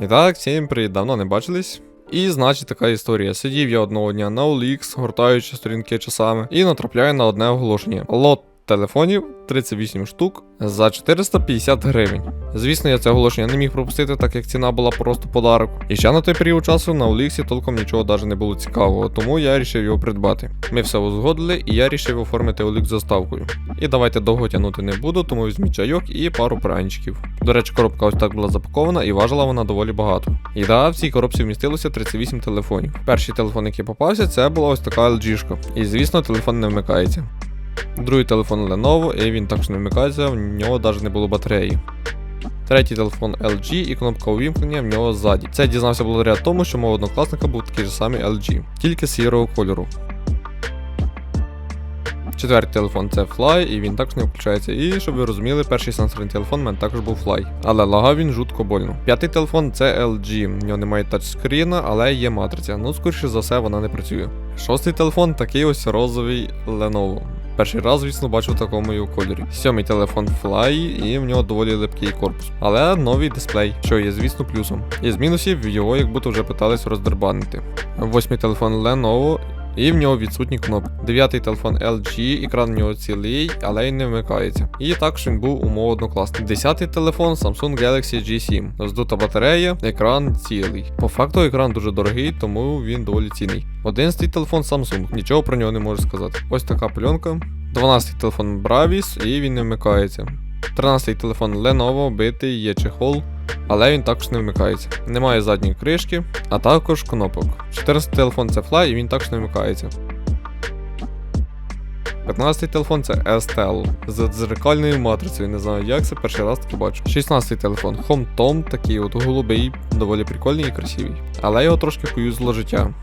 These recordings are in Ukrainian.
І так, всім привіт, давно не бачились. І значить така історія. Сидів я одного дня на OLX, гортаючи сторінки часами, і натрапляю на одне оголошення. Лот телефонів 38 штук за 450 гривень. Звісно, я це оголошення не міг пропустити, так як ціна була просто подарок. І ще на той період часу на OLX толком нічого навіть не було цікавого, тому я вирішив його придбати. Ми все узгодили, і я вирішив оформити з заставкою. І давайте довго тягнути не буду, тому візьміть чайок і пару пряничків. До речі, коробка ось так була запакована і важила вона доволі багато. І да, в цій коробці вмістилося 38 телефонів. Перший телефон, який попався, це була ось така LG. -шка. І звісно, телефон не вмикається. Другий телефон Lenovo, і він також не вмикається, в нього навіть не було батареї. Третій телефон LG і кнопка увімкнення в нього ззаді. Це дізнався благодаря тому, що мого однокласника був такий же самий LG, тільки сірого кольору. Четвертий телефон це Fly, і він також не включається. І щоб ви розуміли, перший сенсорний телефон у мене також був Fly. Але лагав він жутко больно. П'ятий телефон це LG. В нього немає тачскріна, але є матриця. Ну, скоріше за все, вона не працює. Шостий телефон такий ось розовий Lenovo. Перший раз, звісно, бачу в такому його кольорі. Сьомий телефон Fly, і в нього доволі липкий корпус. Але новий дисплей, що є, звісно, плюсом. Із мінусів його як будто вже питались роздербанити. Восьмий телефон Lenovo. І в нього відсутні кнопки. Дев'ятий телефон LG, екран в нього цілий, але й не вмикається. І також він був у мого однокласника. Десятий телефон Samsung Galaxy G7. Здута батарея, екран цілий. По факту екран дуже дорогий, тому він доволі цінний. Одинадцятий телефон Samsung, нічого про нього не можу сказати. Ось така пленка. 12 телефон Bravis і він не вмикається. 13 телефон Lenovo, битий, є чехол, але він також не вмикається. Немає задньої кришки, а також кнопок. 14 телефон це Fly і він також не вмикається. 15 телефон це STL з дзеркальною матрицею, не знаю як це, перший раз таки бачу. 16 телефон Home Tom, такий от голубий, доволі прикольний і красивий. Але його трошки поюзло життя.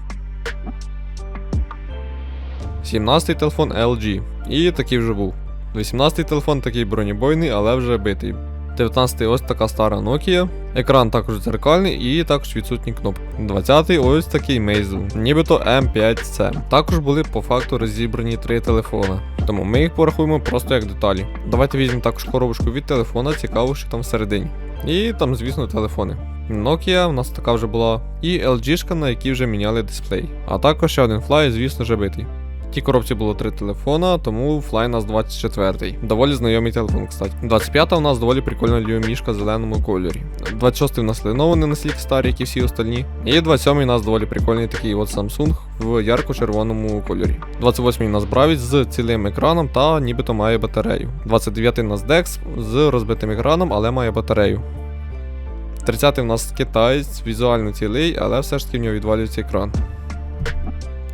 17 телефон LG. І такий вже був. 18 телефон такий бронебойний, але вже битий. 19 ось така стара Nokia. Екран також дзеркальний і також відсутні кнопки. 20-й ось такий Meizu, нібито M5C. Також були по факту розібрані три телефони. Тому ми їх порахуємо просто як деталі. Давайте візьмемо також коробочку від телефона, цікаво, що там всередині. І там, звісно, телефони. Nokia у нас така вже була. І LG, на якій вже міняли дисплей. А також ще один Fly, звісно, вже битий. Тій коробці було три телефона, тому Fly у нас 24-й. Доволі знайомий телефон, кстати. 25-та у нас доволі прикольна ліомішка в зеленому кольорі. 26-й у нас Lenovo не настільки старий, як і всі остальні. І 27-й у нас доволі прикольний такий от Samsung в ярко-червоному кольорі. 28-й у нас Bravix з цілим екраном та нібито має батарею. 29-й у нас Dex з розбитим екраном, але має батарею. 30-й у нас китаєць, візуально цілий, але все ж таки в нього відвалюється екран.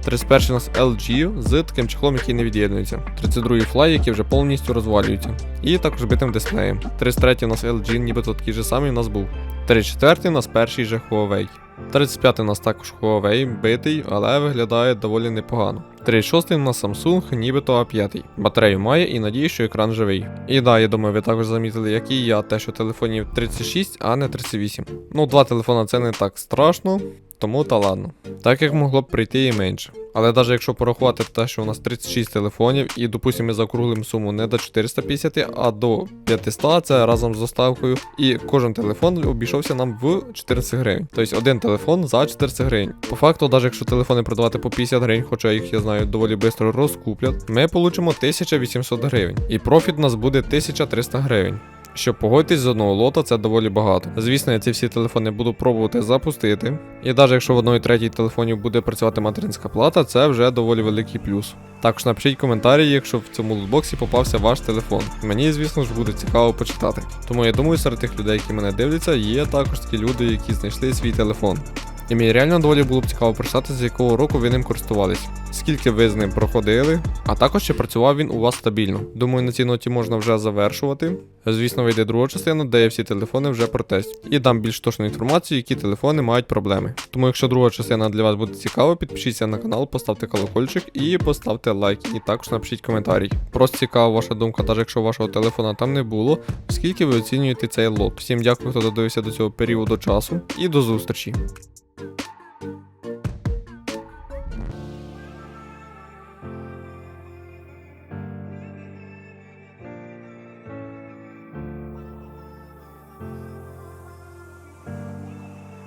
31 у нас LG з таким чехлом, який не від'єднується. 32 Fly, який вже повністю розвалюється. І також битим дисплеєм. 33 у нас LG, нібито такий же самий у нас був. 34 у нас перший же Huawei. 35 у нас також Huawei, битий, але виглядає доволі непогано. 36 у нас Samsung, нібито А5. Батарею має і надію, що екран живий. І да, я думаю, ви також замітили, як і я, те, що телефонів 36, а не 38. Ну, два телефона це не так страшно. Тому та ладно. Так як могло б прийти і менше. Але навіть якщо порахувати те, що у нас 36 телефонів, і допустимо ми закруглимо суму не до 450, а до 500, це разом з доставкою. І кожен телефон обійшовся нам в 14 гривень. Тобто один телефон за 14 гривень. По факту, навіть якщо телефони продавати по 50 гривень, хоча їх я знаю доволі швидко розкуплять, ми получимо 1800 гривень. І профіт у нас буде 1300 гривень. Щоб погодьтесь з одного лота, це доволі багато. Звісно, я ці всі телефони буду пробувати запустити. І навіть якщо в одної третій телефонів буде працювати материнська плата, це вже доволі великий плюс. Також напишіть коментарі, якщо в цьому лутбоксі попався ваш телефон. Мені, звісно ж, буде цікаво почитати. Тому я думаю, серед тих людей, які мене дивляться, є також такі люди, які знайшли свій телефон. І мені реально доволі було б цікаво прочитати, з якого року ви ним користувались, скільки ви з ним проходили, а також чи працював він у вас стабільно. Думаю, на цій ноті можна вже завершувати. Звісно, вийде друга частина, де я всі телефони вже протестю. І дам більш точну інформацію, які телефони мають проблеми. Тому, якщо друга частина для вас буде цікава, підпишіться на канал, поставте колокольчик і поставте лайк. І також напишіть коментарій. Просто цікава ваша думка, навіть якщо вашого телефона там не було, скільки ви оцінюєте цей лот. Всім дякую, хто додивився до цього періоду часу, і до зустрічі.